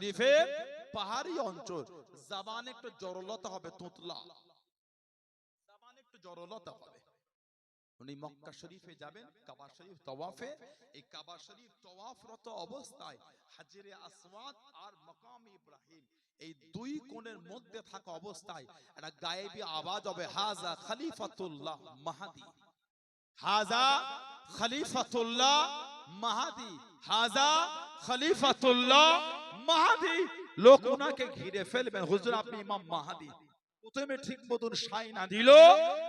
শরীফের পাহাড়ি অঞ্চল। জাবান একটু জরলতা হবে, তোতলা। জাবান একটু জরলতা হবে। উনি মক্কা শরীফে যাবেন, কাবা শরীফ তওয়াফে। এই কাবা শরীফ তওয়াফরত অবস্থায় হাজিরে আসওয়াদ আর মকাম ইব্রাহিম এই দুই কোণের মধ্যে থাকা অবস্থায় একটা গায়েবী আওয়াজ হবে হাজা খলিফাতুল্লাহ মাহাদি। হাজা খলিফাতুল্লাহ মাহাদি, হাজা খলিফাতুল্লাহ মাহাদি। লোক ওনাকে ঘিরে ফেলবেন। হুজুর, আপনি ইমাম মাহাদি। প্রথমে ঠিক মতন সাই না দিল,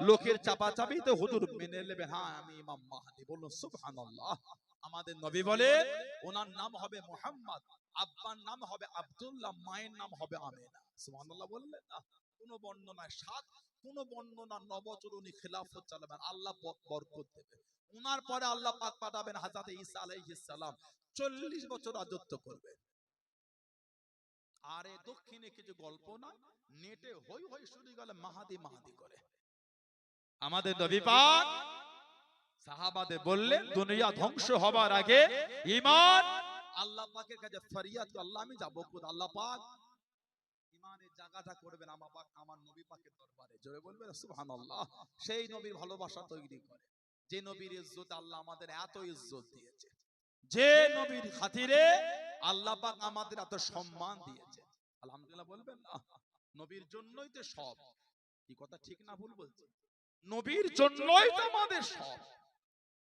লোকের চাপাচাপিতে হুজুর মেনে নেবে। হ্যাঁ আমি ইমাম মাহাদি। সুবহানাল্লাহ। আমাদের নবী বলে ওনার নাম হবে মুহাম্মদ, আব্বার নাম হবে আব্দুল্লাহ, মায়ের নাম হবে আমেনা। সুবহানাল্লাহ বললেন না। কোন বর্ণনায় সাত কোন বর্ণনা নবচর উনি চালাবেন, আল্লাহ বরকত দেবে। পরে আল্লাহ পাক পাঠাবেন সালাম। 40 বছর রাজত্ব দক্ষিণে কিছু গল্প না, নেটে হই হই শুরু গেলে মাহাদি মাহাদি করে। আমাদের বললেন দুনিয়া ধ্বংস হবার আগে ঈমান আল্লাহ পাকের কাছে ফরিয়াদ, আল্লাহ আমি যাব আল্লাহ পাক ইমানের করবেন আমার পাক, আমার নবী পাকের দরবারে। জোরে সেই নবীর ভালোবাসা তৈরি করে। যে নবীর ইজ্জত আল্লাহ আমাদের এত ইজ্জত দিয়েছে। যে নবীর খাতিরে আল্লাহ পাক আমাদের এত সম্মান দিয়েছে। আলহামদুলিল্লাহ বলবেন না? নবীর জন্যই তো সব। কি কথা ঠিক না ভুল বলছি? নবীর জন্যই তো আমাদের সব।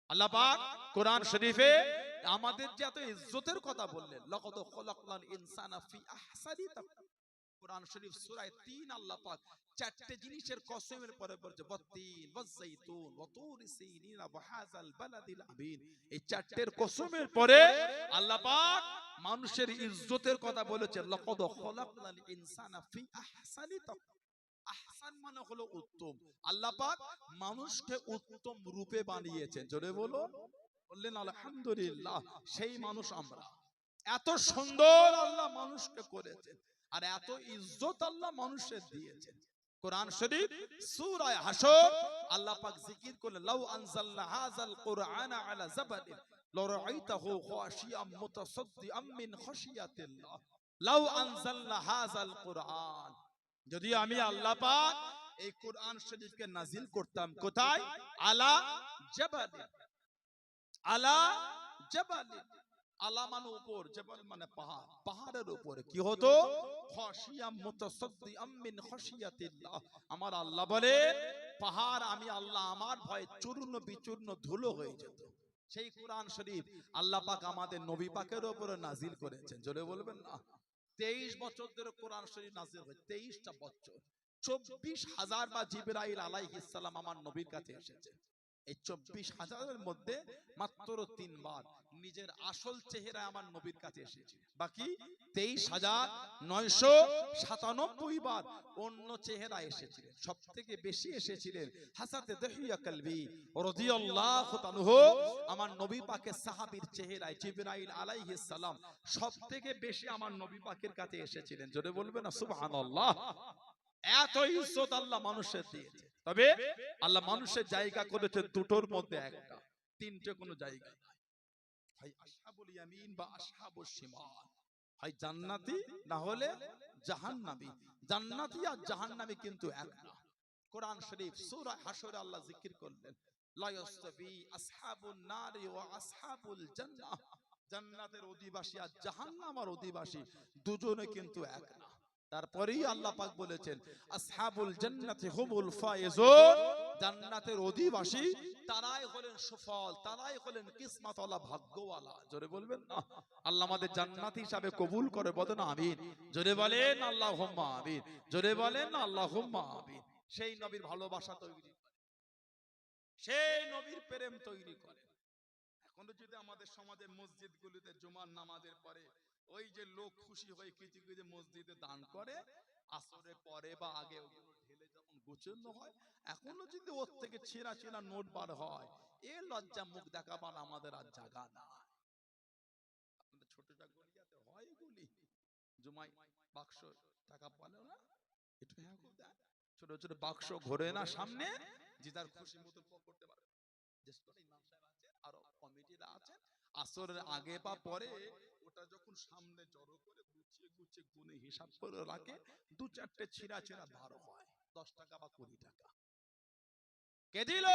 আল্লাহ পাক কোরআন শরীফে আমাদের যে এত ইজ্জতের কথা বললেন, লাকাদ ইনসানা ফি আহসানি কোরআন শরীফ সূরা 3 আল্লাহ পাক চারটি জিনিসের কসমের পরে বলছে, বত্তিন ওয়াজাইতুন ওয়া সিনিন বালাদিল আমিন। এই চারটের কসমের পরে আল্লাহ পাক মানুষের ইজ্জতের কথা বলেছে খলাকনাল ইনসানা ফি আহসানি আহসান মানে হলো উত্তম। আল্লাহ পাক মানুষকে উত্তম রূপে বানিয়েছেন। জোরে বলো, বললেন, আলহামদুলিল্লাহ, সেই মানুষ আমরা। এত সুন্দর আল্লাহ মানুষকে করেছেন। আর এত ইজ্জত আল্লাহ মানুষের দিয়েছেন কোরআন শরীফ সূরা হাশর আল্লাহ পাক জিকির করলেন লাউ আনজালনা হাযাল কুরআনা আলা জাবালিন লরাইতাহু খাশিয়াম মুতাসাদ্দিআম মিন খাশিয়াতিল্লাহ লাউ আনজালনা হাযাল কুরআন। যদি আমি আল্লাহ পাক এই কোরআন শরীফকে নাজিল করতাম কোথায়? আলা জাবালিন আলা জাবালিন আলা মানে উপর জাবাল মানে পাহাড়, পাহাড়ের উপরে। কি হতো? আমার আল্লাহ বলে, পাহাড় আমি আল্লাহ আমার ভয়ে চূর্ণ বিচূর্ণ ধুলো হয়ে যেত। সেই কোরআন শরীফ আল্লাহ পাক আমাদের নবী পাকের উপরে নাজিল করেছেন। জোরে বলবেন না? তেইশ বছর ধরে কোরআন শরীফ নাজিল তেইশটা বছর। চব্বিশ হাজার বা জিবরাইল আমার নবীর কাছে এসেছে। এই চব্বিশ হাজারের মধ্যে মাত্র তিনবার নিজের আসল চেহারা আমার নবীর কাছে এসেছে। বাকি তেইশ হাজার নয়শো সাতানব্বই বার অন্য চেহারা এসেছিলেন সব থেকে বেশি এসেছিলেন হাসাতে আমার নবী পাকের চেহারায় জিবরাইল সব থেকে বেশি আমার নবী পাকের কাছে এসেছিলেন। জোরে বলবে না, সুবহানাল্লাহ। এত আল্লাহ মানুষের দিয়েছে। তবে আল্লাহ মানুষের জায়গা করেছে দুটোর মধ্যে একটা। তিনটে কোনো জায়গা হয় ইয়ামিন বা শিমাল। হয় জান্নাতি না হলে জাহান্নামী। জান্নাতি আর জাহান্নামী কিন্তু এক না। কোরআন শরীফ সূরা হাশরে আল্লাহ জিকির করলেন লা ইয়াস্তাবি আসহাবুন নারি ওয়া আসহাবুল জান্নাহ। জান্নাতের অধিবাসী আর জাহান্নামের অধিবাসী দুজনে কিন্তু এক না। তারপরেই আল্লাহ পাক বলেছেন আসহাবুল জান্নাতি হুমুল ফায়েজুন জান্নাতের অধিবাসী তারাই হলেন সফল তারাই হলেন কিসমতওয়ালা ভাগ্যওয়ালা। জোরে বলবেন না? আল্লাহ আমাদের জান্নাত হিসাবে কবুল করে বলেন আমিন জোরে বলেন আল্লাহুম্মা আমিন জোরে বলেন আল্লাহুম্মা আমিন সেই নবীর ভালোবাসা তৈরি করে। সেই নবীর প্রেম তৈরি করে। এখনও যদি আমাদের সমাজের মসজিদগুলিতে জুমার নামাজের পরে ওই যে লোক খুশি হয়ে কিছু কিছু মসজিদে দান করে, আসরের পরে বা আগে ওগুলো ঢেলে যখন গুছানো হয়, এখনও যদি ওর থেকে ছেঁড়া ছেঁড়া নোট বার হয়, এ লজ্জা মুখ দেখাবার আমাদের আর পালো না? হ্যাঁ ছোট ছোট বাক্স ঘোরে না সামনে, যে তার খুশি মতো করতে আছেন, আরও কমিটিরা আছেন। আসরের আগে বা পরে যখন সামনে জড়ো করে গুছিয়ে উনি হিসাব করে রাখে, দু চারটে ছিঁড়া হয় দশ টাকা বা কুড়ি টাকা। কে দিল?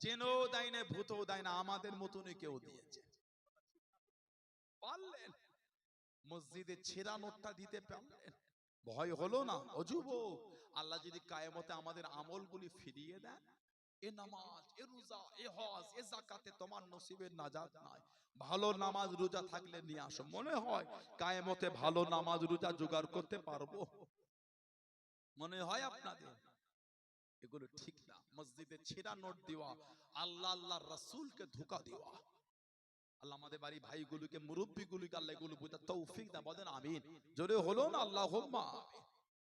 জেনও দেয় না ভূতও দেয় না আমাদের মতনই কেউ দিয়েছে। পারলেন? মসজিদে ছেঁড়া নোটটা দিতে পারলেন? ভয় হলো না? অজুব। আল্লাহ যদি কায়েমতে আমাদের আমলগুলি ফিরিয়ে দেন এ নামাজ এ রোজা এ হজ এ জাকাতে তোমার নসিবের নাজাত নাই। ভালো নামাজ রোজা থাকলে নিয়ে আসো মনে হয় কায়েমতে ভালো নামাজ রোজা জোগাড় করতে পারব। মনে হয় আপনাদের? এগুলো ঠিক না। মসজিদে ছেঁড়া নোট দেওয়া আল্লাহ আল্লাহ রাসূলকে ধোকা দেওয়া। আল্লাহ আমাদের বাড়ি ভাইগুলোকে মুরব্বীগুলোকে আল্লাহ এগুলো বোঝা তৌফিক না বলেন আমিন। জোরে হলো না আল্লাহ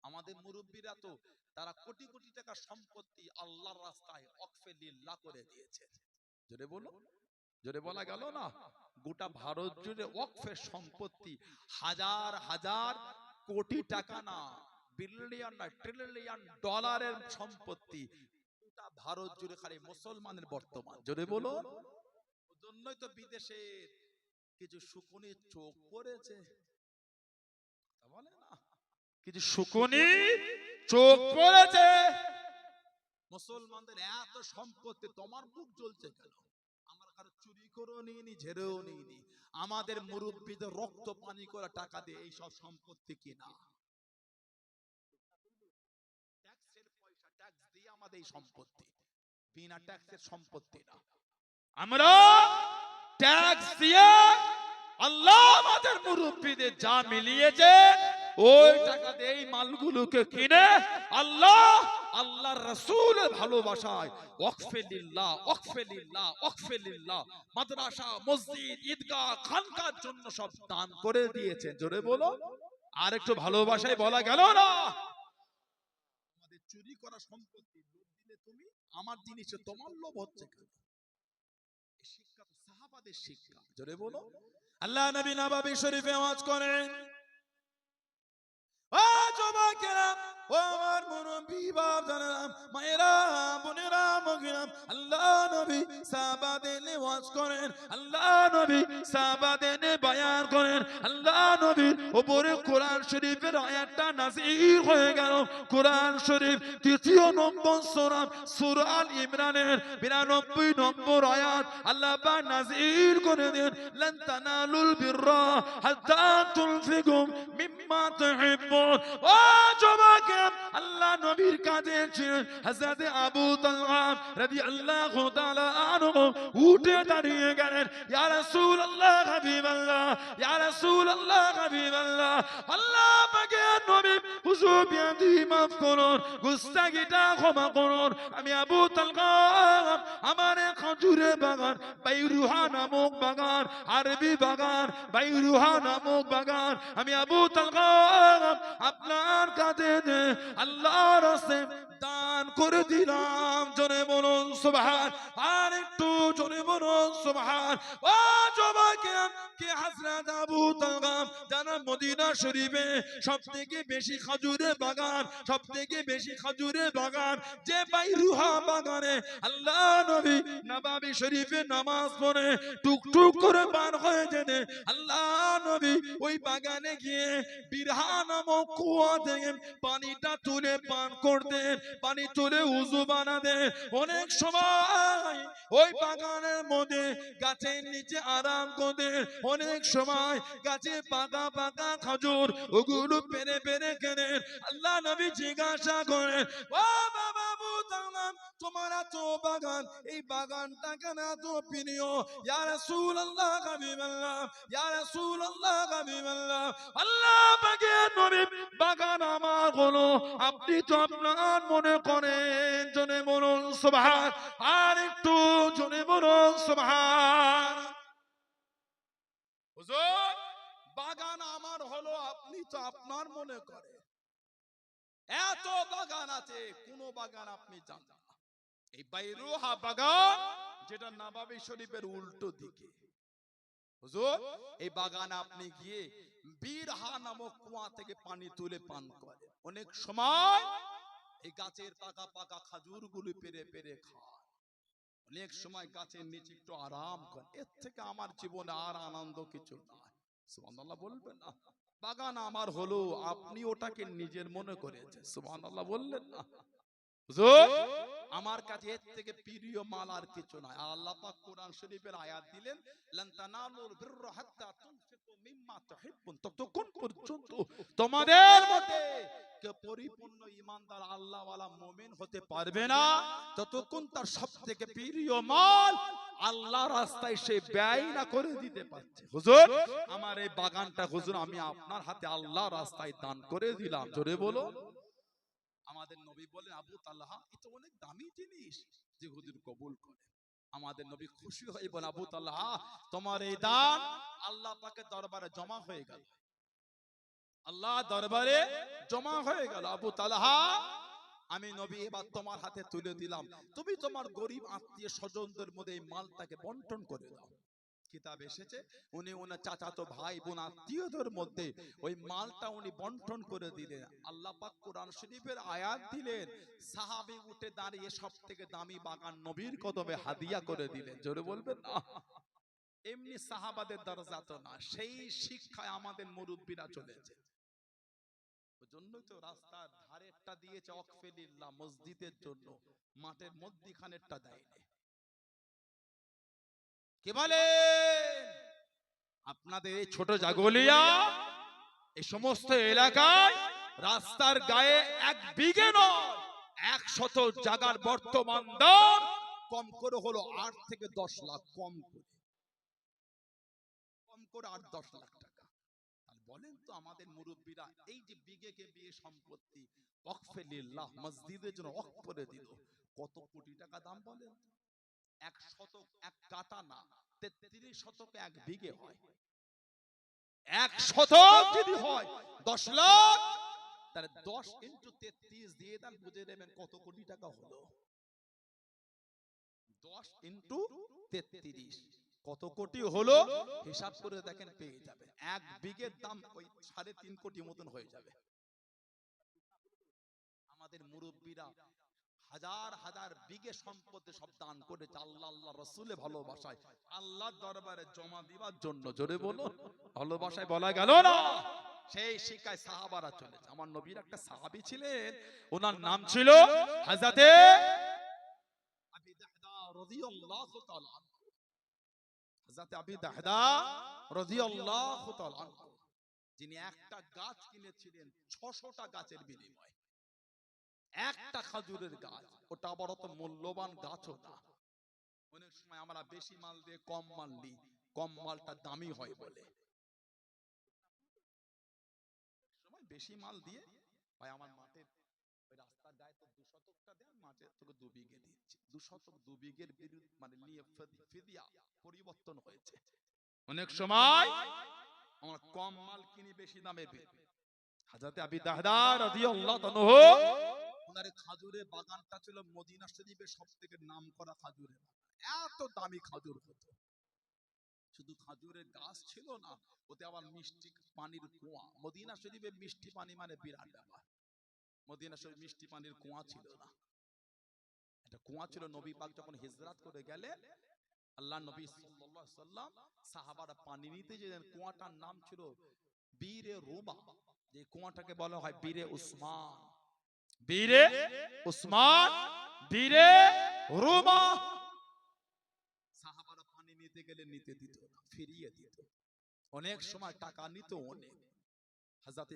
আমাদের মুরব্বীরা তো তারা কোটি কোটি টাকা সম্পত্তি আল্লাহর রাস্তায় অকফে লিল্লাহ করে দিয়েছে। জোরে বলো জোরে বলা গেল না? গোটা ভারত জুড়ে ওয়াকফের সম্পত্তি হাজার হাজার কোটি টাকা না বিলিয়ন না ট্রিলিয়ন ডলারের সম্পত্তি। গোটা ভারত জুড়ে খালি মুসলমানের বর্তমান। জোরে বলো জন্যই তো বিদেশের কিছু শুকুনি চোখ পড়েছে। কিছু শুকুনি চোখ পড়েছে। মুসলমানদের এত সম্পত্তি তোমার বুক জ্বলছে কেন? আমরা কারও চুরি করেও নিইনি ঝেড়েও নিইনি। আমাদের মুরব্বীদের রক্ত পানি করে টাকা দিয়ে এই সব সম্পত্তি কিনা? ট্যাক্সের পয়সা ট্যাক্স দিয়ে আমাদের এই সম্পত্তি। বিনা ট্যাক্সের সম্পত্তি না। আমরা ট্যাক্স দিয়ে আল্লাহ আমাদের মুরব্বীদের যা মিলিয়েছে ওই টাকা দিয়ে মালগুলোকে কিনে আল্লাহ আল্লাহর ভালোবাসায় ওয়াকফে লিল্লাহ ওয়াকফে লিল্লাহ ওয়াকফে লিল্লাহ মাদ্রাসা মসজিদ ঈদগাহ খানকার জন্য সব দান করে দিয়েছেন জোরে বলো। আর একটু ভালোবাসায় বলা গেল না। আমাদের চুরি করা সম্পত্তি লোভ দিলে তুমি আমার জিনিসে তোমার লোভ হচ্ছে কেন? শিক্ষা তো সাহাবাদের শিক্ষা। জোরে বলো। আল্লাহ নবী নবাবী শরীফে ওয়াজ করেন ও যুবকেরা ও আমার মুরব্বী, বাপ জানেরাম মায়েরা, বোনেরা, মগিরাম, আল্লাহ নবী সাহাবাদের ওয়াজ করেন, আল্লাহ নবী সাহাবাদের বায়ান করেন, আল্লাহ নবীর উপরে কোরআন শরীফের আয়াতটা নাজির হয়ে গেল। কোরআন শরীফ তৃতীয় নম্বর সূরা সূরা আল ইমরানের 92 নম্বর আয়াত, আল্লাহ পাক নাজির করে দেন, লান তানালুল বিররা হাত্তা তুনফিকু আবু তালহা রাদিয়াল্লাহু তাআলা উঠে দাঁড়িয়ে গেলেন আমি আবু তালহা, আমার এক খজুরের বাগান, বাইরুহা নামক বাগান, আরবি বাগান, বাইরুহা নামক বাগান, আমি আবু তালহা আপনার কাছে আল্লাহর রাস্তে দান করে দিলাম। জনে বলুন, সুবহান। আর একটু জনে বলুন, সুবহান। ও জবাকে কে হযরত আবু তালগাম জানা মদিনা শরীফে সবথেকে বেশি খাজুরের বাগান, সবথেকে বেশি খাজুরের বাগান, যে বাইরুহা বাগানে আল্লাহ নবী নবাবী শরীফে নামাজ পড়ে, টুকটুক করে পার হয়ে যেতে, আল্লাহ নবী ওই বাগানে গিয়ে বিরহা নামক কুয়া থেকে পানিটা তুলে পান করতেন, পানি তুলে উজু বানাতেন। অনেক সময় ওই বাগানের মধ্যে গাছের নিচে আরাম করতেন। অনেক সময় গাছে পাকা পাকা খাজুর ওগুলো পেরে পেরে কেনেন আল্লাহ নবী জিজ্ঞাসা করেন, ও বাবা বুতাম তোমার এত বাগান, এই বাগানটা কেন এত প্রিয়? ইয়া রাসূলুল্লাহ হাবিবাল্লাহ, ইয়া রাসূলুল্লাহ হাবিবাল্লাহ, আল্লাহ পাকের নবী বাগান আমার হলো। আপনি তো আপনার মনে করেন, জনে বলুন সুবহান আর একটু জনে সুবহান হুজুর, বাগান আমার হলো, আপনি তো আপনার মনে করেন। এত বাগান আছে, কোন বাগান আপনি জানেন না। এই বাইরুহা বাগান, যেটা নবাবী শরীফের উল্টো দিকে। হুজুর, এই বাগান আপনি গিয়ে বীরহা নামক কুয়া থেকে পানি তুলে পান করেন অনেক সময় এই গাছের পাকা পাকা খাজুর গুলি পেরে পেরে খান অনেক সময় গাছের নিচে একটু আরাম করেন এর থেকে আমার জীবনে আর আনন্দ কিছু নাই। না। বাগান আমার হলো, আপনি ওটাকে নিজের মনে করেছেন। বললেন না। আমার কাছে এর থেকে প্রিয় মাল আর কিছু নয় আর কোরআন শরীফের আয়াত দিলেন মিম্মা তুহিব্বুন ততক্ষণ পর্যন্ত তোমাদের মধ্যে পরিপূর্ণ ইমানদার আল্লাহওয়ালা মুমিন হতে পারবে না ততক্ষণ তার সবথেকে প্রিয় মাল আল্লাহ রাস্তায় সে ব্যয় না করে দিতে পারছে। হুজুর আমার এই বাগানটা হুজুর আমি আপনার হাতে আল্লাহ রাস্তায় দান করে দিলাম জোরে বলো। আমাদের নবী বলেন আবু তাল্লাহা এটা অনেক দামি জিনিস। যে হুজুর কবুল করে। আমাদের নবী খুশি হয়ে বলে আবু তাল্লাহ তোমার এই দান আল্লাহ পাকে দরবারে জমা হয়ে গেল। আল্লাহ দরবারে জমা হয়ে গেল। আবু তালাহা আমি নবী এবার তোমার হাতে তুলে দিলাম। তুমি তোমার গরিব আত্মীয় স্বজনদের মধ্যে এই মালটাকে বন্টন করে দাও। কিতাব এসেছে। উনি ওনার চাচাতো ভাই বোন আত্মীয়দের মধ্যে ওই মালটা উনি বন্টন করে দিলেন। আল্লাহ পাক কোরআন শরীফের আয়াত দিলেন। সাহাবী উঠে দাঁড়িয়ে সব থেকে দামি বাগান নবীর কদমে হাদিয়া করে দিলেন। জোরে বলবেন না? এমনি সাহাবাদের দরজা তো না সেই শিক্ষায় আমাদের মুরব্বীরা চলেছে জন্যই তো রাস্তার ধারেরটা দিয়েছে অকফেলিল্লাহ মসজিদের জন্য। মাঠের মধ্যিখানেরটা দেয়নি। কে বলে? আপনাদের এই ছোট জাগলিয়া, এই সমস্ত এলাকায় রাস্তার গায়ে এক বিঘে নয়, এক শত জাগার বর্তমান দাম কম করে হলো আট থেকে দশ লাখ, কম করে। কম করে আট দশ লাখ টাকা। বলেন তো আমাদের মুরব্বীরা, এই যে বিঘেকে বিয়ে সম্পত্তি, ওয়াকফে লিল্লাহ, মসজিদের জন্য ওয়াকফ করে দিল, কত কোটি টাকা দাম বলেন? এক শতক এক কাটা না, তেত্রিশ শতক এক বিঘে হয়। এক শতক যদি হয়, দশ লাখ, তাহলে দশ ইন্টু তেত্রিশ দিয়ে বুঝে নেবেন কত কোটি টাকা হলো। দশ ইন্টু তেত্রিশ, কত কোটি হলো? হিসাব করে দেখেন পেয়ে যাবেন। এক বিঘের দাম ওই সাড়ে তিন কোটি মতন হয়ে যাবে। আমাদের মুরব্বীরা হাজার হাজার বিঘে সম্পদে সব দান করেছে, আল্লাহ আল্লাহ রসুলে ভালোবাসায়। আল্লাহ দরবারে জমা দিবার জন্য, জোরে বলো, ভালোবাসায় বলা গেল না। সেই শিকায় সাহাবারা চলেছে আমার নবীর একটা সাহাবী ছিলেন, ওনার নাম ছিল হাজাতে যিনি একটা গাছ কিনেছিলেন, ছশোটা গাছের বিনিময়ে। একটা খাজুরের গাছ, ওটা আবার অত মূল্যবান গাছও না। অনেক সময় আমরা বেশি মাল দিয়ে কম মাল নিই, কম মালটা দামি হয় বলে। সময় বেশি মাল দিয়ে, ভাই আমার মাঠের ওই রাস্তার গায়ে তো দু শতকটা দেন, মাঠে তোকে দু বিঘে দিচ্ছি। দু দু বিঘের বিরুদ্ধ মানে নিয়ে ফেদি- ফিদিয়া পরিবর্তন হয়েছে। অনেক সময় আমরা কম মাল কিনি, বেশি দামে হাজাতে আবি দাহদা রাদিয়াল্লাহু তাআলা ওনার এই খাজুরের বাগানটা ছিল মদিনা শরীফের সব থেকে নাম করা বাগান। এত দামি খাজুর হতো শুধু খাজুরের গাছ ছিল না, ওতে আবার মিষ্টি পানির কুয়া। মদিনা শরীফে মিষ্টি পানি মানে বিরাট ব্যাপার। মদিনা শরীফ মিষ্টি পানির কুয়া ছিল না। এটা কুয়া ছিল, নবী পাক যখন হিজরাত করে গেলেন আল্লাহ নবী সাল্লাম সাহাবারা পানি নিতে যেতেন। কুয়াটার নাম ছিল বীরে রুমা যে কুয়াটাকে বলা হয় বীরে উসমান। বীরে উসমান, বীরে রুমা। সাহাবারা পানি নিতে গেলে নিতে দিত না, ফিরিয়ে দিত। অনেক সময় টাকা নিত অনেক। হাজাতে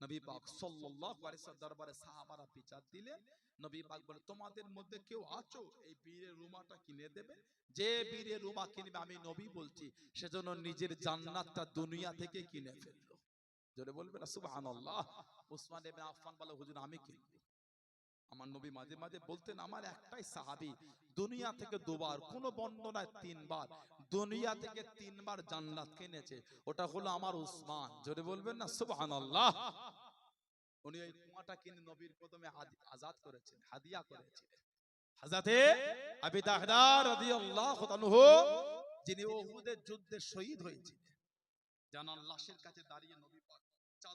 নবী পাক সাল্লাল্লাহু আলাইহি ওয়াসাল্লাম দরবারে সাহাবারা বিচার দিলেন নবী পাক বলে, তোমাদের মধ্যে কেউ আছো? এই বীরের রুমাটা কিনে দেবে? যে বীরের রুমা কিনবে, আমি নবী বলছি, সেজন্য নিজের জান্নাতটা দুনিয়া থেকে কিনে ফেলল। জোরে বলবে না? সুবহানাল্লাহ। উসমান ইবনে আফফান বলে, হুজুর, আমি কিনবো আমার নবী মাঝে মাঝে বলতেন, আমার একটাই সাহাবী, দুনিয়া থেকে দুবার, কোন বর্ণনায় তিনবার, দুনিয়া থেকে তিনবার জান্নাত কিনেছে। ওটা হলো আমার উসমান। জোরে বলবেন না? সুবহানাল্লাহ। উনি ওই কুয়াটা কিনে নবীর আদ- আজাদ করেছেন, হাদিয়া করেছিলেন হাজাতে আবি দাহদা রাদিয়াল্লাহু তাআলাহু যিনি উহুদের যুদ্ধে শহীদ হয়েছিলেন জানান লাশের কাছে দাঁড়িয়ে নবী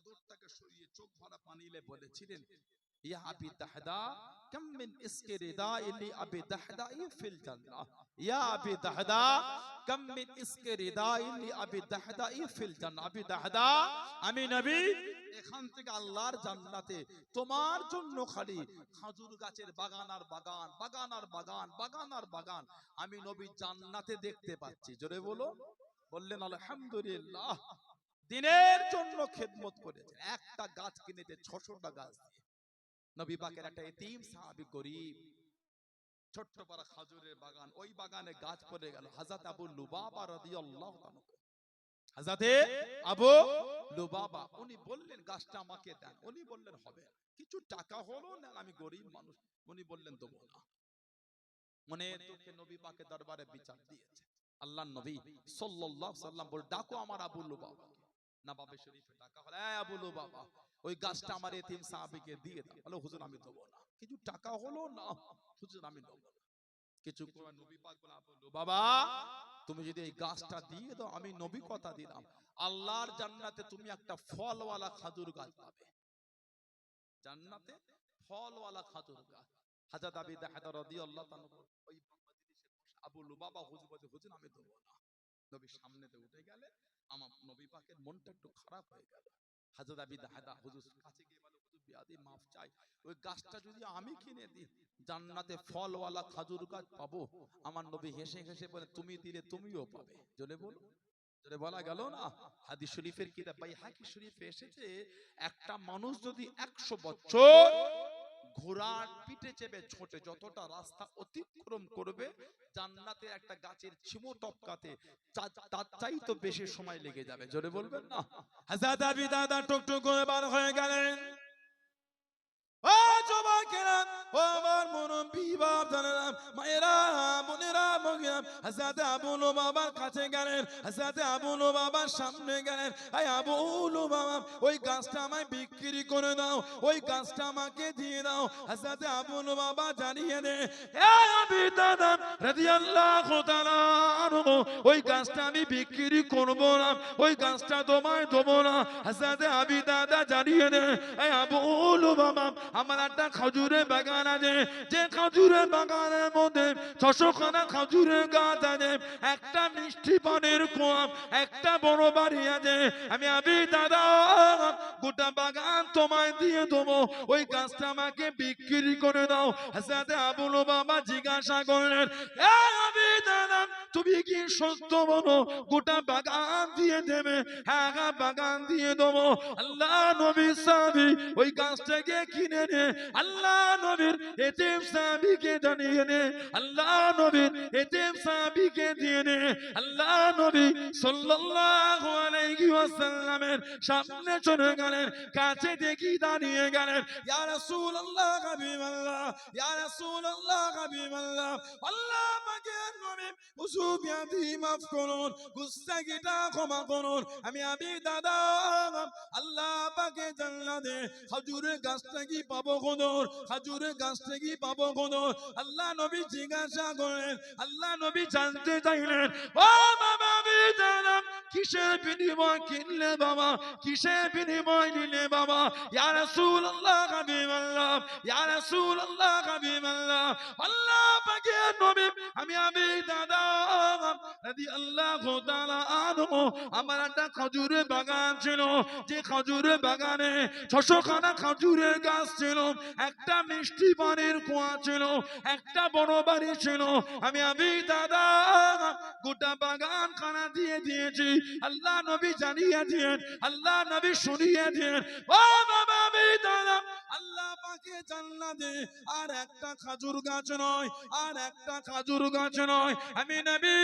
চাদরটাকে সরিয়ে চোখ ভরা পানিলে বলেছিলেন আমি নবী, এখান থেকে আল্লাহর জান্নাতে তোমার জন্য খালি খাজুর গাছের বাগান আর বাগান বাগান আর বাগান বাগান আর বাগান, আমি নবী জান্নাতে দেখতে পাচ্ছি। জোরে বলো, বললেন, আলহামদুলিল্লাহ। দিনের জন্য খেদমত করেছে একটা গাছ কিনেছে ছশোটা গাছ দিয়ে। নবী পাকের একটা এতিম সাহাবি গরিব। ছোট্ট পারা খাজুরের বাগান। ওই বাগানে গাছ পড়ে গেল। হাজাত আবু লুবাবা রাদিয়াল্লাহু হাজাতে আবু লুবাবা, উনি বললেন, গাছটা আমাকে দেন। উনি বললেন, হবে কিছু টাকা হলো না? আমি গরিব মানুষ। উনি বললেন, দেবো না। মনে দুঃখে নবী পাকের দরবারে বিচার দিয়েছে। আল্লাহ নবী সাল্লাল্লাহু সাল্লাম বল, ডাকো আমার আবু লুবাবা না বাবে শরীফে। ডাকা হলো এই আবু লুবাবা ওই গাছটা আমার এতিম সাহাবীকে দিয়ে দাও। বলে হুজুর আমি দেবো না। কিছু টাকা হলো না। হুজুর আমি দেবো না। কিছু নবী পাক বলে আবু তুমি যদি এই গাছটা দিয়ে দাও আমি নবী কথা দিলাম। আল্লাহর জান্নাতে তুমি একটা ফলওয়ালা খাজুর গাছ পাবে। জান্নাতে ফলওয়ালা খাজুর গাছ। হাজাত আবি দাহাদা রাদিয়াল্লাহু তাআলা ওই আবু লুবাবা হুজুর হুজুর আমি দেবো না। নবী সামনেতে উঠে গেলে আমার নবী পাকের মনটা একটু খারাপ হয়ে গেল। আবি দাহাদা হুজুর কাছে গিয়ে বলে, হুজুর, বিয়াদি মাফ চাই। ওই গাছটা যদি আমি কিনে দিই, জান্নাতে ফলওয়ালা খাজুর গাছ পাবো। আমার নবী হেসে হেসে বলে, তুমি দিলে তুমিও পাবে। জোরে বলো জোরে বলা গেল না? হাদিস শরীফের কিতাব, বাইহাকি শরীফে এসেছে, একটা মানুষ যদি একশো বছর ঘোড়ার পিঠে চেপে ছোটে, যতটা রাস্তা অতিক্রম করবে জান্নাতে একটা গাছের ছিমো টপকাতে তার চাই তো বেশি সময় লেগে যাবে। জোরে বলবেন না? হাজাদা বিদাদা টুকটুক করে বার হয়ে গেলেন। ও যুবকেরা, ও আমার মন বিবাহ জানালাম মায়েরা, বোনেরা মগিরা হাজাতে আবুল বাবার কাছে গেলেন। হাজাতে আবুল বাবার সামনে গেলেন। আই আবুল বাবা ওই গাছটা আমায় বিক্রি করে দাও, ওই গাছটা আমাকে দিয়ে দাও। হাজাতে আবুল বাবা জানিয়ে দে আবি দাদা রাদিয়াল্লাহু তাআলা ওই গাছটা আমি বিক্রি করব না, ওই গাছটা তোমায় দেবো না। হাজাতে আবি দাদা জানিয়ে দে এই আবুল বাবা আমার একটা খাজুরের বাগান আছে। যে খাজুরের বাগানের মধ্যে ছশো খানা খাজুরের গাছ আছে একটা মিষ্টি পানের কুয়াম একটা বড় বাড়ি আছে। আমি আবি দাদা, গোটা বাগান তোমায় দিয়ে দেবো। ওই গাছটা আমাকে বিক্রি করে দাও। হাসাতে আবুল বাবা জিজ্ঞাসা করলেন, "এই আবি দাদা তুমি কি সত্য বলো? গোটা বাগান দিয়ে দেবে হ্যাঁ বাগান দিয়ে দেবো। আল্লাহ নবী সাহাবী ওই গাছটাকে কিনে নে। আল্লাহ নবীর এতিম সাহাবীকে জানিয়ে নে। আল্লাহ নবীর এতিম সাহাবীকে দিয়ে নে। আল্লাহ নবী সাল্লাল্লাহু আলাইহি ওয়াসাল্লামের সামনে চলে গেলেন, কাছে দেখি দাঁড়িয়ে গেলেন। ইয়া রাসূলুল্লাহ, হাবিবাল্লাহ, ইয়া রাসূলুল্লাহ, হাবিবাল্লাহ। আল্লাহ পাকের নবী হুজুর বিয়াদি মাফ করুন, গুস্তাগিটা ক্ষমা করুন। আমি আবি দাদা, আল্লাহ পাকে জান্নাতে খাজুরের গাছটা কি পাবো কোনর খাজুরের গাছটা কি পাবো কোনর আল্লাহ নবী জিজ্ঞাসা করেন আল্লাহ নবী জানতে চাইলেন, ও বাবা, আমি জানাম কিসের বিনিময় কিনলে বাবা? কিসের বিনিময় নিলে বাবা? ইয়া রাসূলুল্লাহ হাবিবাল্লাহ ইয়া রাসূলুল্লাহ হাবিবাল্লাহ আল্লাহ। পাকের নবী, আমি আমি দাদা একটা গাছ ছিল। একটা মিষ্টি পানির কুয়া ছিল, একটা বড় বাড়ি ছিল। আমি আমি, দাদা, গোটা বাগান খানা দিয়ে দিয়েছি। আল্লাহ নবী জানিয়ে দিয়েন, আল্লাহ নবী শুনিয়ে দিয়েন। ও বাবা, আমি, দাদা আল্লাহ পাকে জান্নাতে। আর একটা খাজুর গাছ নয়, আর একটা খাজুর গাছ নয়। আমি নবী,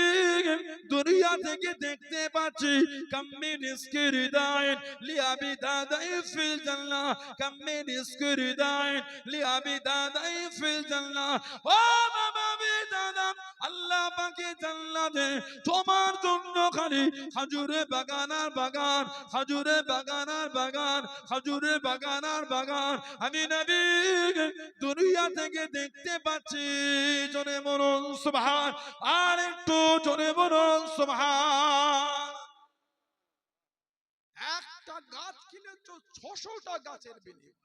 দুনিয়া থেকে দেখতে পাচ্ছি কাম্মি নিস্কি হৃদয় লিয়াবি দাদাই ফিল জান্নাহ কাম্মি নিস্কি হৃদয় লিয়াবি দাদাই ফিল জান্নাহ। ও বাবা আমি দাদা, আল্লাহ পাকে জান্নাতে তোমার জন্য খালি খাজুরে বাগান আর বাগান খাজুরে বাগান আর বাগান খাজুরে বাগান আর বাগান। আমি নবী দুনিয়া থেকে দেখতে পাচ্ছি, জোরে মরণ সুবহান, আর একটু জোরে মরণ সুবহান। একটা গাছ কিনেছো, ছশোটা গাছের বিনিময়।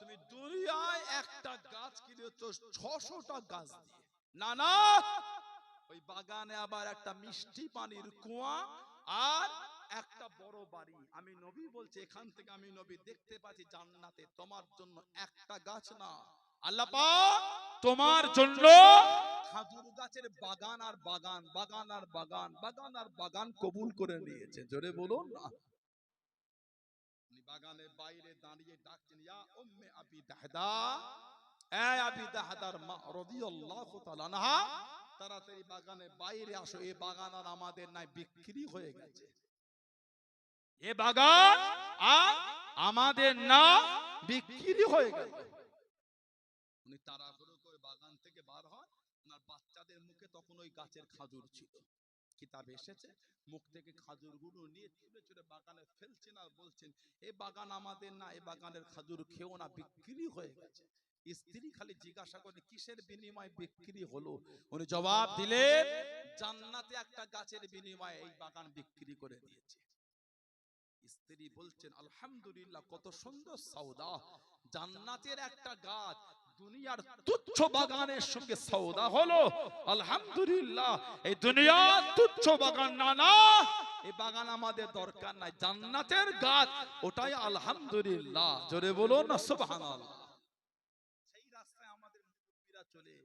তুমি দুনিয়ায় একটা গাছ কিনেছো, ছশোটা গাছ দিয়ে। না না, ওই বাগানে আবার একটা মিষ্টি পানির কুয়া, আর একটা বড় বাড়ি। আমি নবী বলছি, এখান থেকে আমি নবী দেখতে পাচ্ছি জান্নাতে। তোমার জন্য একটা গাছ না। আল্লাহ তোমার জন্য খাজুর গাছের বাগান আর বাগান বাগান আর বাগান বাগান আর বাগান কবুল করে নিয়েছে। জোরে বলুন না। বাগানের বাইরে দাঁড়িয়ে ডাকছেন, ইয়া উম্মে আবি দাহদা। এ আবি দাহদার মা রাদিয়াল্লাহু তাআলা আনহা। তাড়াতাড়ি বাগানের বাইরে আসো। এই বাগান আর আমাদের নাই, বিক্রি হয়ে গেছে। এ বাগান আর আমাদের না বিক্রি হয়ে গেল। উনি তাড়াহুড়ো করে বাগান থেকে বার হন। ওনার বাচ্চাদের মুখে তখন ওই গাছের খাজুর ছিল। কিতাব এসেছে মুখ থেকে খাজুরগুলো নিয়ে চুলে চুলে বাগানে ফেলছেন আর বলছেন, এ বাগান আমাদের না, এ বাগানের খাজুর খেও না, বিক্রি হয়ে গেছে। স্ত্রী খালি জিজ্ঞাসা করে, কিসের বিনিময়ে বিক্রি হলো? উনি জবাব দিলেন, জান্নাতে একটা গাছের বিনিময়ে এই বাগান বিক্রি করে দিয়েছে। স্ত্রী বলছেন, আলহামদুলিল্লাহ, কত সুন্দর সওদা। জান্নাতের একটা গাছ, দুনিয়ার তুচ্ছ বাগানের সঙ্গে সওদা হলো। আলহামদুলিল্লাহ, এই দুনিয়ার তুচ্ছ বাগান না না। এই বাগান আমাদের দরকার নাই। জান্নাতের গাছ, ওটাই আলহামদুলিল্লাহ। জোরে বলো না সুবহানাল্লাহ। সেই রাস্তায় আমাদের মুরব্বীরা চলে।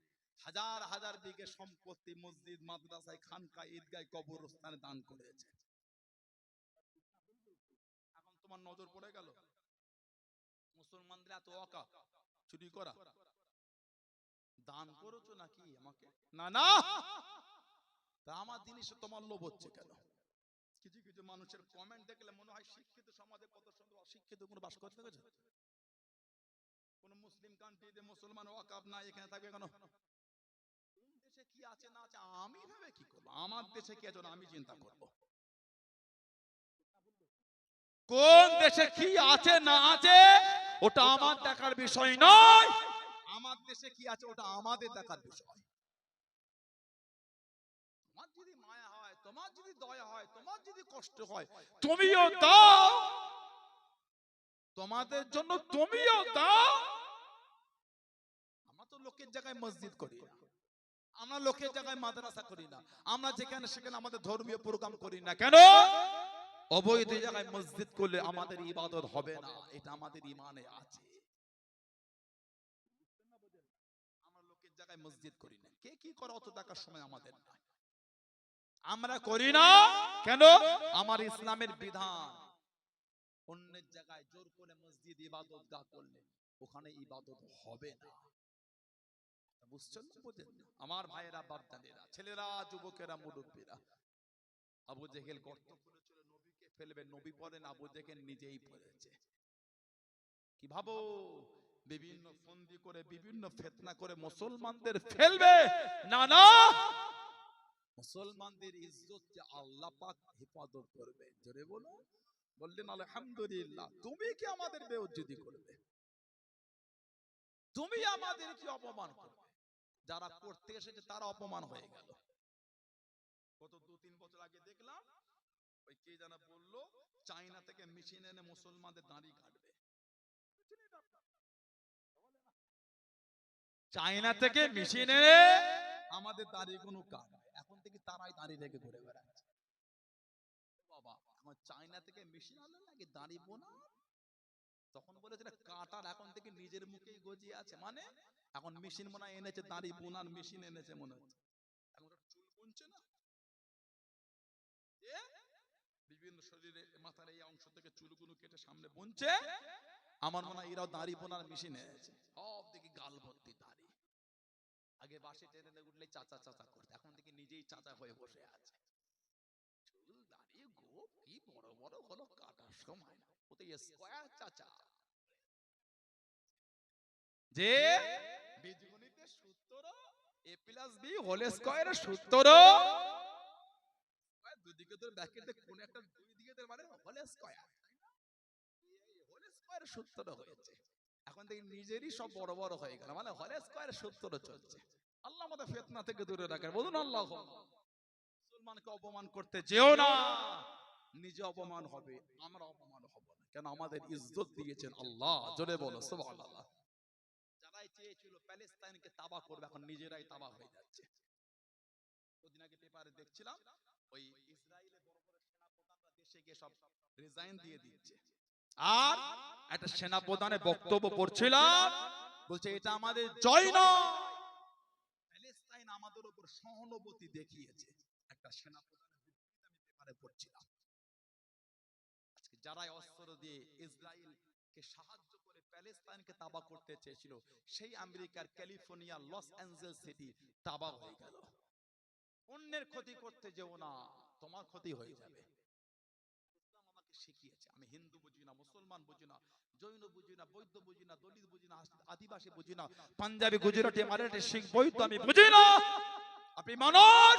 হাজার হাজার বিঘে সম্পত্তি মসজিদ, মাদ্রাসায় খানকা ঈদগাহ কবরস্থানে দান করেছে। তোমার নজর পড়ে গেল? মুসলমানদের এত অকা চুরি করা। দান করেছ নাকি আমাকে? না না! তা আমার জিনিস তোমার লোভ হচ্ছে কেন? কিছু কিছু মানুষের কমেন্ট দেখলে মনে হয় শিক্ষিত সমাজে কত সুন্দর অশিক্ষিত কোনো বাস করতে গেছে কোন মুসলিম কান্ট্রিতে মুসলমান ওয়াকাব না এখানে থাকবে কেন? দেশে কি আছে না আছে, আমি ভেবে কি করব? আমার দেশে কি আছে আমি চিন্তা করব? কোন দেশে কি আছে না আছে ওটা আমার দেখার বিষয় নয়। আমার দেশে কি আছে ওটা আমাদের দেখার বিষয়। তোমার যদি মায়া হয় তোমার যদি দয়া হয় তোমার যদি কষ্ট হয় তুমিও দাও। তোমাদের জন্য তুমিও দাও। আমরা তো লোকের জায়গায় মসজিদ করি না। আমরা লোকের জায়গায় মাদ্রাসা করি না। আমরা যেখানে সেখানে আমাদের ধর্মীয় প্রোগ্রাম করি না কেন? অবৈধ জায়গায় মসজিদ করলে আমাদের ইবাদত হবে না, এটা আমাদের ইমানে আছে। আমরা লোকের জায়গায় মসজিদ করি না। কে কি করে অত টাকার সময় আমাদের আমরা করি না? কেন? আমার ইসলামের বিধান। অন্যের জায়গায় জোর করে মসজিদ ইবাদত গা করলে ওখানে ইবাদত হবে না। বুঝছেন আমার ভাইয়েরা বাপদানেরা ছেলেরা, যুবকেরা, মুরব্বীরা। আবু জেহেল গর্ত ফেলবে। নবী পড়েন আবু জেহেল নিজেই পড়েছে। কি ভাবো? বিভিন্ন ফন্দি করে বিভিন্ন ফেতনা করে মুসলমানদের ফেলবে। না না! মুসলমানদের ইজ্জত আল্লাহ পাক হেফাজত করবে। জোরে বলো বললেন আলহামদুলিল্লাহ তুমি কি আমাদের বেউজ্জুদি করবে? তুমি আমাদের কি অপমান করবে? যারা করতে এসেছে তারা অপমান হয়ে গেল। গত দু তিন বছর আগে দেখলাম ওই কে জানা বলল চাইনা থেকে মেশিন এনে মুসলমানদের দাঁড়ি কাটবে। চাইনা থেকে মেশিন এনে আমাদের দাঁড়িয়ে কোনো কাটবে এখন থেকে তারাই দাঁড়িয়ে রেখে ঘুরে বেড়াচ্ছে। বাবা এখন চাইনা থেকে মেশিন আনলে নাকি দাঁড়িয়ে বোনা? তখন বলেছিল কাটার এখন থেকে নিজের মুখেই গজিয়ে আছে। মানে এখন মেশিন মনে হয় এনেছে দাঁড়ি বোনার মেশিন এনেছে মনে হচ্ছে। এখন চুল বুনছে না? মাথার এই অংশ থেকে চুলগুলো কেটে সামনে বুনছে, আমার মনে হয় এরাও দাঁড়ি বোনার মেশিন এনেছে সব দেখি গাল ভর্তি দাড়ি। আগে বাসে ট্রেনে উঠলে চাচা চাচা করতে, এখন থেকে নিজেই চাচা হয়ে বসে আছে। চুল দাঁড়িয়ে গোপ, কি বড় বড় হলো কাটার সময় না। ও তো স্কোয়ার চাচা। যে বীজগণিতের সূত্র এ প্লাস বি হোল স্কয়ারের সূত্র। দুদিকে তো ব্র্যাকেটে কোন একটা দুই মানে স্কয়ার হোল স্কয়ারের সূত্র হয়েছে। এখন থেকে নিজেরই সব বড় বড় হয়ে গেল। মানে হোল স্কয়ারের সূত্র চলছে। আল্লাহ আমাদের ফিতনা থেকে দূরে বলুন আল্লাহ মুসলমানকে অপমান করতে যেও না। নিজে অপমান হবে, আমরা অপমান হব না। কেন আমাদের ইজ্জত দিয়েছেন আল্লাহ। জোরে বলো, সুবহানাল্লাহ। যারাই চেয়েছিল প্যালেস্তাইনকে তাবা করবে, এখন নিজেরাই তাবা হয়ে যাচ্ছে। কদিন আগে পেপারে দেখছিলাম, ওই ইসরায়েলের গিয়ে সব রিজাইন দিয়ে দিচ্ছে আর একটা সেনাপ্রধানের বক্তব্য পড়ছিলাম বলছে এটা আমাদের জয় নয়। প্যালেস্তাইন আমাদের উপর সহানুভূতি দেখিয়েছে। একটা সেনাপ্রধানের পেপারে পড়ছিলাম। আজকে যারাই অস্ত্র দিয়ে ইসরায়েলকে সাহায্য করে প্যালেস্তাইনকে তাবা করতে চেয়েছিল সেই আমেরিকার ক্যালিফোর্নিয়া লস অ্যাঞ্জেলস সিটি তাবা হয়ে গেল। অন্যের ক্ষতি করতে যেও না তোমার ক্ষতি হয়ে যাবে। শিখিয়েছে। আমি হিন্দু বুঝি না, মুসলমান বুঝি না, জৈন বুঝি না, বৌদ্ধ বুঝি না, দলিত বুঝি না আদিবাসী বুঝি না, পাঞ্জাবি, গুজরাটি, মারাঠি বৈদ্য আমি বুঝি না। আপনি মানুষ,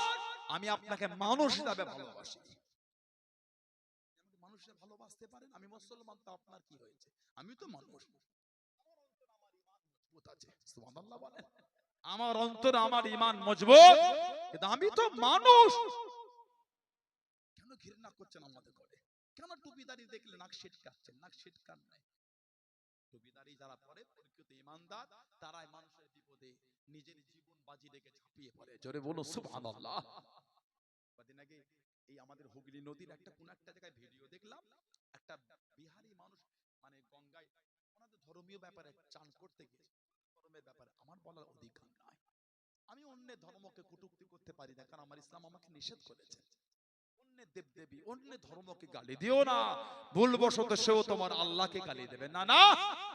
আমি আপনাকে মানুষ হিসাবে ভালোবাসি। ভালোবাসতে পারেন, আমি মুসলমান, তো আপনার কি হয়েছে? আমি তো মানুষ। আমার অন্তরে আমার ঈমান মজবুত আমি তো মানুষ। কেন ঘৃণা করছেন আমাদের ঘরে? কেন টুপিদারি দেখলে নাক নাক টুপিদারি যারা পরে, প্রকৃত ইমানদার, তারাই মানুষের বিপদে নিজের জীবন বাজি রেখে পড়ে। জোরে বলো সুবহানাল্লাহ। কদিন আগে এই আমাদের হুগলি নদীর একটা কোন একটা জায়গায় ভিডিও দেখলাম। একটা বিহারি মানুষ মানে গঙ্গায়, ওনাদের ধর্মীয় ব্যাপারে চান করতে ধর্মের ব্যাপারে আমার বলার অধিকার নাই। আমি অন্যের ধর্মকে কটূক্তি করতে পারি না, কারণ আমার ইসলাম আমাকে নিষেধ করেছে। অন্যের দেবদেবী অন্যের ধর্মকে গালি দিও না। ভুলবশত সেও তোমার আল্লাহকে গালি দেবে। না না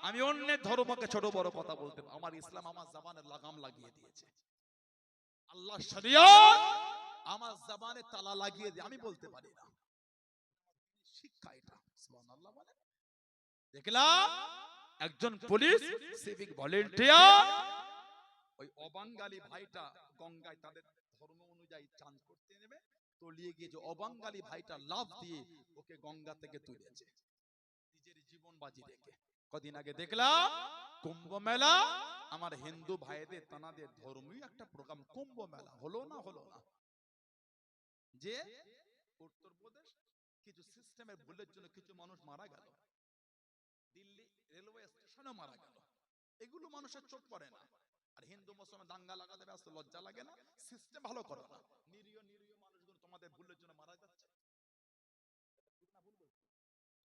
আমি অন্যের ধর্মকে ছোট বড় কথা বলতে আমার ইসলাম আমার জাবানের লাগাম লাগিয়ে দিয়েছে। আল্লাহ আমার জাবানে তালা লাগিয়ে দিয়ে আমি বলতে পারি না। শিক্ষা এটা। সুবহানাল্লাহ বলে। দেখলাম একজন পুলিশ সিভিক ভলেন্টিয়ার ওই অবাঙ্গালি ভাইটা গঙ্গায় তাদের ধর্ম অনুযায়ী চান করতে নেবে। তলিয়ে গিয়ে যে অবাঙ্গালি ভাইটা লাভ দিয়ে ওকে গঙ্গা থেকে তুলেছে। নিজের জীবন বাজি রেখে। কদিন আগে দেখলাম, কুম্ভ মেলা, আমার হিন্দু ভাইদের, তানাদের ধর্মীয় একটা প্রোগ্রাম, কুম্ভ মেলা। হলো না হলো না? যে উত্তরপ্রদেশ কিছু সিস্টেমের ভুলের জন্য কিছু মানুষ মারা গেল। দিল্লি রেলওয়ে স্টেশনে মারা গেল। এগুলো মানুষের চোখ পড়ে না। আর হিন্দু মুসলমান দাঙ্গা লাগাতে ব্যস্ত, লজ্জা লাগে না? সিস্টেম ভালো করো না। নিরীহ নিরীহ তোমাদের ভুলের জন্য মারা যাচ্ছে?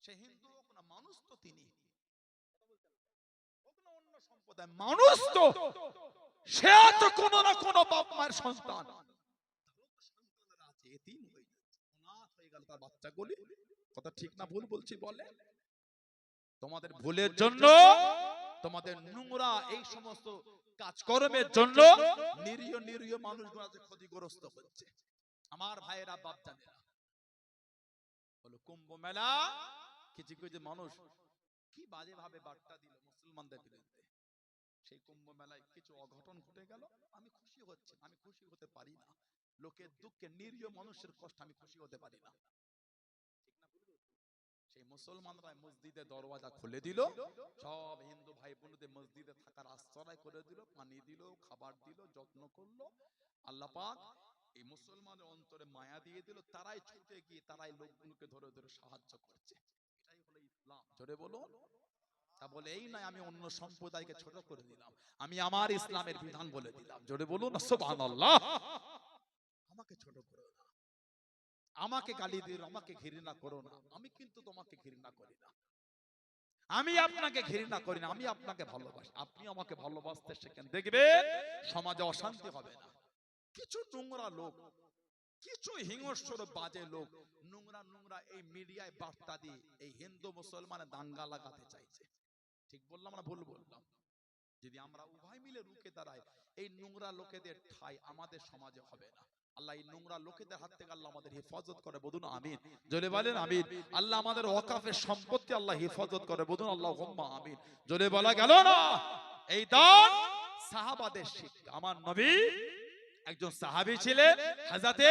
সে হিন্দু হোক না মানুষ তো তিনি। অন্য সম্প্রদায়, মানুষ তো। সে তো কোনো না কোনো বাপ মায়ের সন্তান। বাচ্চাগুলি কথা ঠিক না ভুল বলছি, বলে। তোমাদের ভুলের জন্য, তোমাদের নোংরা এই সমস্ত কাজকর্মের জন্য নিরীহ নিরীহ মানুষগুলো ক্ষতিগ্রস্ত হচ্ছে। আমার ভাইয়েরা বাপ জানেরা বলো কুম্ভ মেলা কিছু কিছু মানুষ। কি বাজে ভাবে বার্তা দিল মুসলমানদের বিরুদ্ধে? সেই কুম্ভ মেলায় কিছু অঘটন ঘটে গেল, আমি খুশি হচ্ছি। আমি খুশি হতে পারি না। লোকের দুঃখে নিরীহ মানুষের কষ্ট আমি খুশি হতে পারি না। সেই মুসলমানরা মসজিদে দরওয়াজা খুলে দিল। সব হিন্দু ভাই বোনদের মসজিদে থাকার আশ্রয় করে দিল, পানি দিল, খাবার দিল, যত্ন করল। আল্লাহ পাক এই মুসলমানের অন্তরে মায়া দিয়ে দিল তারাই ছুটে গিয়ে তারাই লোকগুলোকে ধরে ধরে সাহায্য করছে। এটাই হলো ইসলাম। জোরে বলুন। তা বলে এই নয় আমি অন্য সম্প্রদায়কে ছোট করে দিলাম। আমি আমার ইসলামের বিধান বলে দিলাম। জোরে বলুন। সুবহানাল্লাহ। আমাকে ছোট করো না আমাকে গালি দিও আমাকে ঘৃণা করো না। আমি কিন্তু তোমাকে ঘৃণা করি না। আমি আপনাকে ঘৃণা করি না। আমি আপনাকে ভালোবাসি। আপনি আমাকে ভালোবাসতে শেখেন। দেখবেন সমাজে অশান্তি হবে না। কিছু নোংরা লোক, কিছু হিংস্র বাজে লোক, নোংরা নোংরা এই মিডিয়ায় বার্তা দিয়ে এই হিন্দু মুসলমানের দাঙ্গা লাগাতে চাইছে। ঠিক বললাম না ভুল বললাম? যদি আমরা উভয় মিলে রুখে দাঁড়াই, এই নোংরা লোকেদের ঠাই আমাদের সমাজে হবে না। আল্লাহ এই নোংরা লোকেদের হাত থেকে আল্লাহ আমাদের হেফাজত করে, বলুন আমিন। জোরে বলেন আমিন। আল্লাহ আমাদের ওয়াকাফের সম্পত্তি আল্লাহ হেফাজত করে, বলুন আল্লাহ আমিন। জোরে বলা গেল না? এই দান সাহাবাদের শিক্ষা। আমার নবী একজন সাহাবী ছিলেন হাজাতে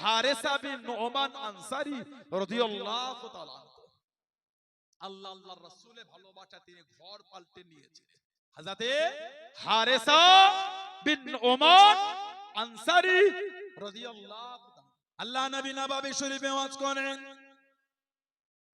হারেসা বিন নোমান আনসারি রাদিয়াল্লাহু তাআলা আল্লাহ আল্লাহর রাসূলের ভালোবাসা তিনি ঘর পাল্টে নিয়েছিলেন। হাজাতে হারেসা বিন ওমান আনসারি রাদিয়াল্লাহু তাআলা আল্লাহ নবী নবাবী শরীফে ওয়াজ করেন